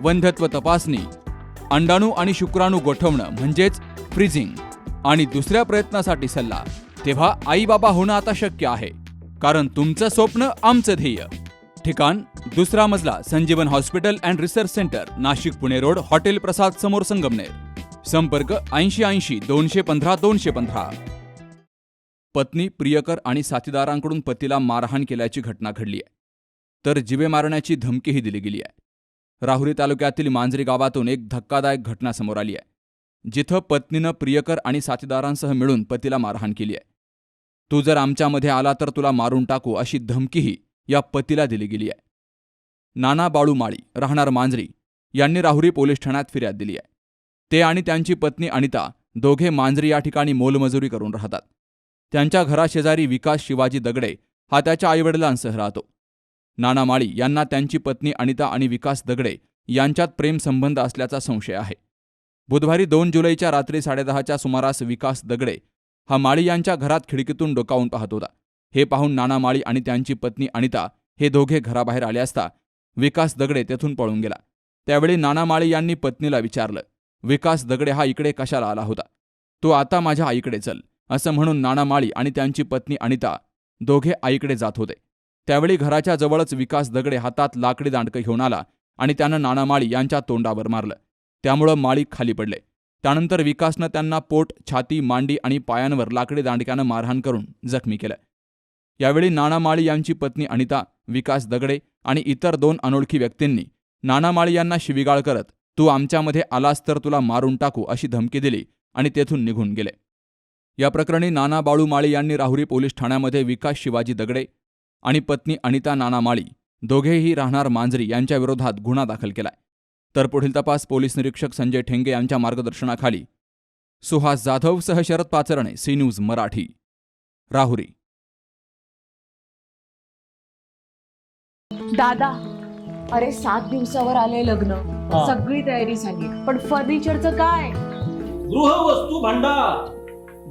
वंध्यत्व तपासणी अंडाणू आणि शुक्राणू गोठवणं म्हणजेच फ्रीजिंग आणि दुसऱ्या प्रयत्नासाठी सल्ला. तेव्हा आई बाबा होणं आता शक्य आहे कारण तुमचं स्वप्न आमचं ध्येय. ठिकाण दुसरा मजला Sanjeevan hospital and research centre Nashik Pune road hotel Prasad समोर संगमनेर. संपर्क ऐंशी ऐंशी दोनशे पंधरा दोनशे पंधरा. पत्नी प्रियकर आणि साथीदारांकडून पतीला मारहाण केल्याची घटना घडली आहे तर जिवे मारण्याची धमकीही दिली गेली आहे राहुरी तालुक्यातील मांजरी गावातून एक धक्कादायक घटना समोर आली आहे जिथं पत्नीनं प्रियकर आणि साथीदारांसह मिळून पतीला मारहाण केली आहे. तू जर आमच्यामध्ये आला तर तुला मारून टाकू अशी धमकीही या पतीला दिली गेली आहे. नाना बाळू माळी राहणार मांजरी यांनी राहुरी पोलीस ठाण्यात फिर्याद दिली आहे. ते आणि त्यांची पत्नी अनिता दोघे मांजरी या ठिकाणी मोलमजुरी करून राहतात. त्यांच्या घराशेजारी विकास शिवाजी दगडे हा त्याच्या आईवडिलांसह राहतो. नाना माळी यांना त्यांची पत्नी अनिता आणि विकास दगडे यांच्यात प्रेमसंबंध असल्याचा संशय आहे. बुधवारी दोन जुलैच्या रात्री साडेदहाच्या सुमारास विकास दगडे हा माळी यांच्या घरात खिडकीतून डोकावून पाहत होता. हे पाहून नाना माळी आणि त्यांची पत्नी अनिता हे दोघे घराबाहेर आले असता विकास दगडे तेथून पळून गेला. त्यावेळी नाना माळी यांनी पत्नीला विचारलं विकास दगडे हा इकडे कशाला आला होता? तो आता माझ्या आईकडे चल असं म्हणून नाना माळी आणि त्यांची पत्नी अनिता दोघे आईकडे जात होते. त्यावेळी घराच्या जवळच विकास दगडे हातात लाकडी दांडकं घेऊन आला आणि त्यानं नाना माळी यांच्या तोंडावर मारलं. त्यामुळं माळी खाली पडले. त्यानंतर विकासनं त्यांना पोट छाती मांडी आणि पायांवर लाकडी दांडक्यानं मारहाण करून जखमी केलं. यावेळी नाना माळी यांची पत्नी अनिता विकास दगडे आणि इतर दोन अनोळखी व्यक्तींनी नाना माळी यांना शिविगाळ करत तू आमच्यामध्ये आलास तर तुला मारून टाकू अशी धमकी दिली आणि तेथून निघून गेले. या प्रकरणी नाना बाळू माळी यांनी राहुरी पोलीस ठाण्यामध्ये विकास शिवाजी दगडे आणि पत्नी अनिता नाना माळी दोघेही राहणार मांजरी यांच्या विरोधात गुन्हा दाखल केलाय. तर पुढील तपास पोलीस निरीक्षक संजय ठेंगे यांच्या मार्गदर्शनाखाली. सुहास जाधवसह शरद पाचरणे सी न्यूज मराठी. राहुरी. दादा अरे सात दिवसावर आले लग्न. सगळी तयारी झाली पण फर्निचरचं काय? गृहवस्तू भांडार.